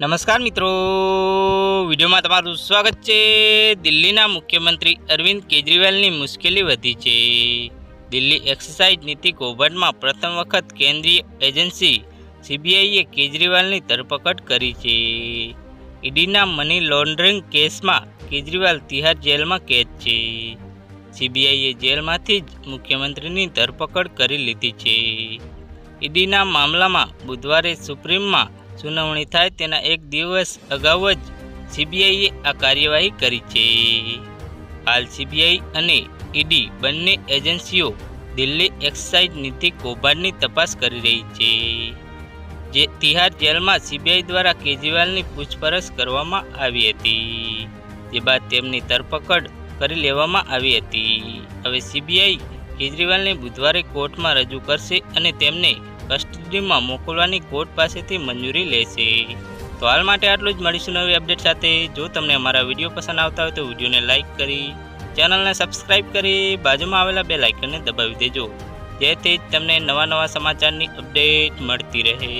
નમસ્કાર મિત્રો. વિડીયોમાં તમારું સ્વાગત છે. દિલ્હીના મુખ્યમંત્રી અરવિંદ કેજરીવાલની મુશ્કેલી વધી છે. દિલ્હી એક્સાઇઝ નીતિ કૌભાંડમાં પ્રથમ વખત કેન્દ્રીય એજન્સી સીબીઆઈએ કેજરીવાલની ધરપકડ કરી છે. ઈડીના મની લોન્ડરિંગ કેસમાં કેજરીવાલ તિહાર જેલમાં કેદ છે. સીબીઆઈએ જેલમાંથી જ મુખ્યમંત્રીની ધરપકડ કરી લીધી છે. ઈડીના મામલામાં બુધવારે સુપ્રીમમાં સુનાવણી થાય તેના એક દિવસ અગાઉ જ સીબીઆઈએ આ કાર્યવાહી કરી છે. હાલ સીબીઆઈ અને ઈડી બંને એજન્સીઓ દિલ્હી એક્સાઇઝ નીતિ કૌભાંડની તપાસ કરી રહી છે, જે તિહાર જેલમાં સીબીઆઈ દ્વારા કેજરીવાલની પૂછપરછ કરવામાં આવી હતી, જે બાદ તેમની ધરપકડ કરી લેવામાં આવી હતી. હવે સીબીઆઈ કેજરીવાલને બુધવારે કોર્ટમાં રજૂ કરશે અને તેમને કસ્ટડીમાં મોકલવાની કોર્ટ પાસેથી મંજૂરી લેશે. તો હાલ માટે આટલું જ. મળીશું નવી અપડેટ સાથે. જો તમને અમારા વીડિયો પસંદ આવતા હોય તો વિડીયોને લાઇક કરી, ચેનલને સબસ્ક્રાઇબ કરી, બાજુમાં આવેલા બે લાઇકનને દબાવી દેજો. જેથી તમને નવા નવા સમાચારની અપડેટ મળતી રહે.